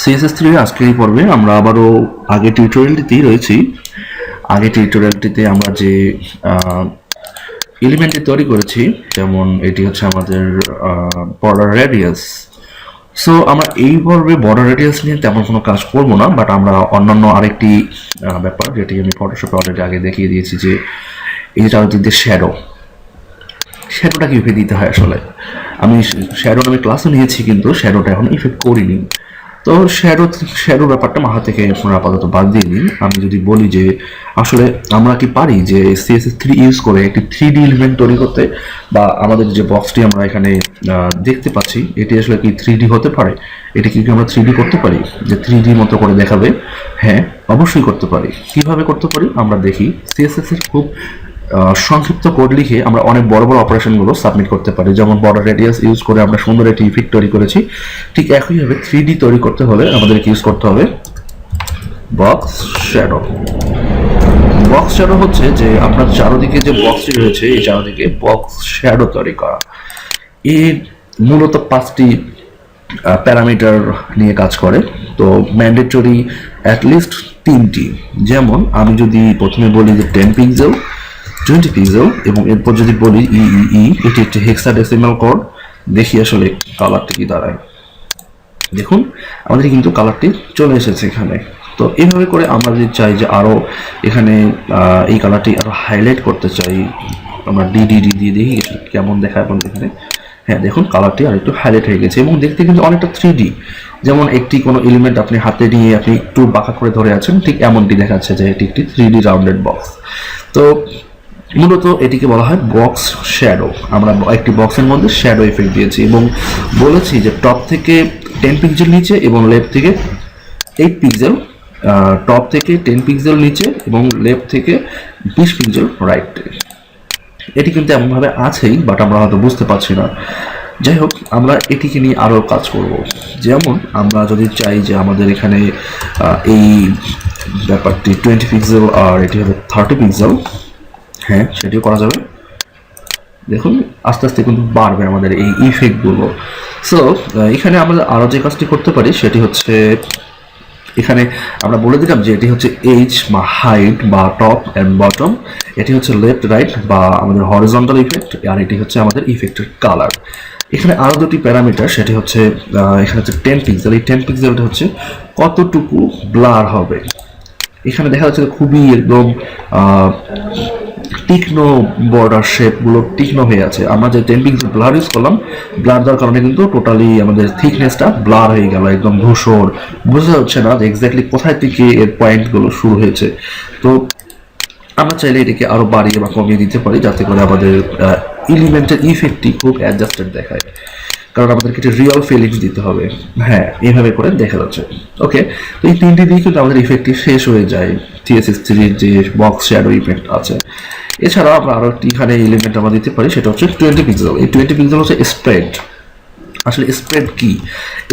CSS three আজকের এই পর্বে আমরা আবারও আগে টিউটোরিয়ালটিতেই রয়েছি। আগে টিউটোরিয়ালটিতে আমরা যে এলিমেন্টটি তৈরি করেছি, যেমন এটি হচ্ছে আমাদের বর্ডার রেডিয়াস সো আমরা এই পর্বে বর্ডার রেডিয়াস নিয়ে তেমন কোনো কাজ করব না বাট আমরা অন্যান্য আরেকটি ব্যাপার, যেটি আমি ফটোশপে অলরেডি আগে দেখিয়ে দিয়েছি যে এই যে চারদিক শ্যাডো শ্যাডোটা কীভাবে দিতে হয় আসলে? আমি শ্যাডো আমি ক্লাসও নিয়েছি, কিন্তু শ্যাডোটা এখন ইফেক্ট করিনি। তো শ্যাডো শ্যাডো ব্যাপারটা মাথা থেকে আপনারা আপাতত বাদ দিয়ে দিন। আমি যদি বলি যে, আসলে আমরা কি পারি যে সিএসএস থ্রি ইউজ করে একটি থ্রি ডি ইলিমেন্ট তৈরি করতে? বা আমাদের যে বক্সটি আমরা এখানে দেখতে পাচ্ছি, এটি আসলে কি থ্রি ডি হতে পারে? এটি কি আমরা থ্রি ডি করতে পারি? যে থ্রি ডি মতো করে দেখাবে? হ্যাঁ অবশ্যই করতে পারি। কীভাবে করতে পারি? আমরা দেখি। সিএসএস এর খুব সংক্ষিপ্ত কোড লিখে আমরা অনেক বড় বড় অপারেশনগুলো সাবমিট করতে পারি। যেমন বর্ডার রেডিয়াস ইউজ করে আমরা সুন্দর একটি ইফেক্ট তৈরি করেছি। ঠিক একইভাবে থ্রি ডি তৈরি করতে হলে আমাদেরকে ইউজ করতে হবে বক্স শ্যাডো বক্স শ্যাডো হচ্ছে যে আপনার চারদিকে যে বক্সটি রয়েছে, এই চারদিকে বক্স শ্যাডো তৈরি করা। এর মূলত পাঁচটি প্যারামিটার নিয়ে কাজ করে। তো ম্যান্ডেটরি অ্যাটলিস্ট তিনটি। যেমন আমি যদি প্রথমে বলি যে টেন পিক্সেল টোয়েন্টি পিক্সেল এবং এরপর যদি বলি ইই এটি একটি হেক্সাডেসিমাল কোড দেখি আসলে কালারটি কি দাঁড়ায়। দেখুন, আমাদের কিন্তু কালারটি চলে এসেছে এখানে। তো এইভাবে করে আমরা যদি চাই যে আরও এখানে এই কালারটি আরও হাইলাইট করতে চাই, আমরা ডিডি ডি দিয়ে দেখি কেমন দেখায় আপনাদের এখানে। হ্যাঁ দেখুন কালারটি আর একটু হাইলাইট হয়ে গেছে, এবং দেখতে কিন্তু অনেকটা থ্রি যেমন একটি কোনো এলিমেন্ট আপনি হাতে নিয়ে আপনি একটু বাঁকা করে ধরে আছেন, ঠিক এমনটি দেখাচ্ছে যে এটি একটি থ্রি ডি রাউন্ডেড বক্স তো মূলত এটিকে বলা হয় বক্স শ্যাডো আমরা একটি বক্সের মধ্যে শ্যাডো এফেক্ট দিয়েছি এবং বলেছি যে টপ থেকে টেন পিক্সেল নিচে এবং লেফট থেকে এইট পিক্সেল টপ থেকে টেন পিক্সেল নিচে এবং লেফট থেকে বিশ পিক্সেল রাইট এটি কিন্তু এমনভাবে আছেই বাট আমরা হয়তো বুঝতে পারছি না। যাই হোক, আমরা এটিকে নিয়ে আরও কাজ করব। যেমন আমরা যদি চাই যে আমাদের এখানে এই ব্যাপারটি টোয়েন্টি পিক্সেল আর এটি হবে থার্টি পিক্সেল হ্যাঁ সেটিও করা যাবে। দেখুন, আস্তে আস্তে কিন্তু বাড়বে আমাদের এই ইফেক্টগুলো সো এখানে আমরা আরও যে কাজটি করতে পারি, সেটি হচ্ছে, এখানে আমরা বলে দিলাম যে এটি হচ্ছে এইচ বা হাইট বা টপ অ্যান্ড বটম এটি হচ্ছে লেফট রাইট বা আমাদের হরিজন্টাল ইফেক্ট আর এটি হচ্ছে আমাদের ইফেক্টের কালার এখানে আরও দুটি প্যারামিটার, সেটি হচ্ছে এখানে হচ্ছে টেন পিক্সেল এই টেন পিক্সেলটা হচ্ছে কতটুকু ব্লার হবে? এখানে দেখা যাচ্ছে খুবই একদম তীক্ষ্ণ বর্ডার শেপগুলো তীক্ষ্ণ হয়ে আছে। আমরা যে পিক্সেল ব্লার ইউজ করলাম ব্লার দেওয়ার কারণে কিন্তু টোটালি আমাদের থিকনেসটা ব্লার হয়ে গেল, একদম ধূসর। বোঝা যাচ্ছে না যে এক্স্যাক্টলি কোথায় থেকে এর পয়েন্টগুলো শুরু হয়েছে। তো আমরা চাইলে এটাকে আরও বাড়িয়ে বা কমিয়ে দিতে পারি, যাতে করে আমাদের ইলিমেন্টের ইফেক্টটি খুব অ্যাডজাস্টেড দেখায়। কারণ আমাদেরকে একটা রিয়েল ফিলিংস দিতে হবে। হ্যাঁ। এইভাবে করে দেখা যাচ্ছে। ওকে তো এই তিনটি দিয়ে কিন্তু আমাদের ইফেক্টটি শেষ হয়ে যায়। টিএসএস থ্রির যে বক্স শ্যাডো ইফেক্ট আছে। এছাড়াও আমরা আরও একটি এখানে এলিমেন্ট আমরা দিতে পারি সেটা হচ্ছে টোয়েন্টি পিক্সেল এই টোয়েন্টি পিক্সেল হচ্ছে স্প্রেড আসলে স্প্রেড কি?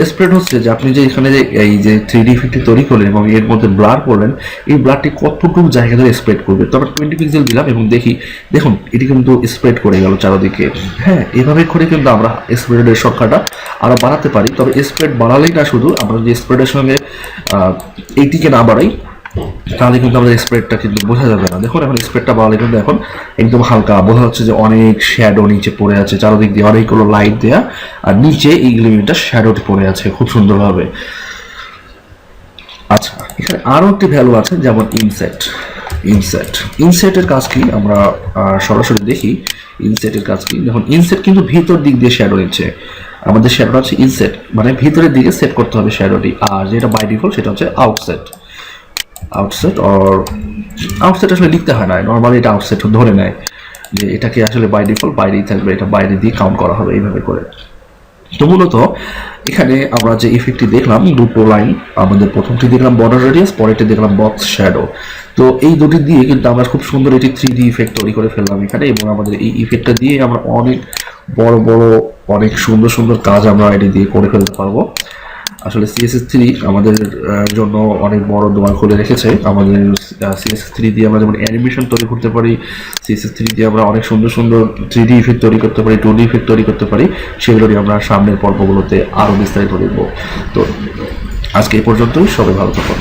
স্প্রেড হচ্ছে যে আপনি যে এখানে যে এই যে থ্রি ডি ইফেক্টটি তৈরি করলেন এবং এর মধ্যে ব্লার করলেন, এই ব্লারটি কতটুকু জায়গা ধরে স্প্রেড করবে? তো আমরা টোয়েন্টি পিক্সেল দিলাম এবং দেখি, দেখুন, এটি কিন্তু স্প্রেড করে গেল চারদিকে। হ্যাঁ এভাবে করে কিন্তু আমরা স্প্রেডের সংখ্যাটা আরও বাড়াতে পারি। তবে স্প্রেড বাড়ালেই না শুধু, আমরা যদি স্প্রেডের সঙ্গে এইটিকে না বাড়াই তাহলে কিন্তু আমাদের স্প্রেডটা কিন্তু বোঝা যাবে না। দেখুন, এখন স্প্রেডটা বাড়ালে কিন্তু এখন একদম হালকা, বোঝা যাচ্ছে যে অনেক শ্যাডো নিচে পড়ে আছে, চারদিক দিয়ে অনেকগুলো লাইট দেয়া, আর নিচে এই লিমিটটা শ্যাডোটি পড়ে আছে খুব সুন্দরভাবে। আচ্ছা এখানে আরও একটি ভ্যালু আছে, যেমন ইনসেট ইনসেট ইনসেটের কাজ কি? আমরা সরাসরি দেখি ইনসেটের কাজ কি? দেখুন ইনসেট কিন্তু ভিতর দিক দিয়ে শ্যাডো নিচ্ছে। আমাদের শ্যাডোটা হচ্ছে ইনসেট মানে ভিতরের দিকে সেট করতে হবে শ্যাডোটি আর যেটা বাই ডিফল্ট সেটা হচ্ছে আউটসেট আউটসেট অর আউটসেট আসলে লিখতে হয় না। নর্মালি এটা আউটসেট ধরে নেয় যে এটাকে আসলে বাই ডিফল্ট বাইরেই থাকবে, এটা বাইরে দিয়ে কাউন্ট করা হবে এইভাবে করে। তো মূলত এখানে আমরা যে ইফেক্টটি দেখলাম, দুটো লাইন আমাদের প্রথমটি দেখলাম বর্ডার রেডিয়াস পরেরটি দেখলাম বক্স শ্যাডো তো এই দুটি দিয়ে কিন্তু আমরা খুব সুন্দর একটি থ্রি ডি ইফেক্ট তৈরি করে ফেললাম এখানে এবং আমাদের এই ইফেক্টটা দিয়ে আমরা অনেক বড় বড়, অনেক সুন্দর সুন্দর কাজ আমরা এটি দিয়ে করে ফেলতে পারব। আসলে সিএসএস থ্রি আমাদের জন্য অনেক বড় দোয়া খুলে রেখেছে। আমাদের সিএসএস থ্রি দিয়ে আমরা যেমন অ্যানিমেশন তৈরি করতে পারি সিএসএস থ্রি দিয়ে আমরা অনেক সুন্দর সুন্দর থ্রি ডি ইফেক্ট তৈরি করতে পারি টু ডি ইফেক্ট তৈরি করতে পারি সেগুলো নিয়ে আমরা সামনের পর্বগুলোতে আরও বিস্তারিত দেখব। তো আজকে এই পর্যন্তই, সবাই ভালো থাকুন।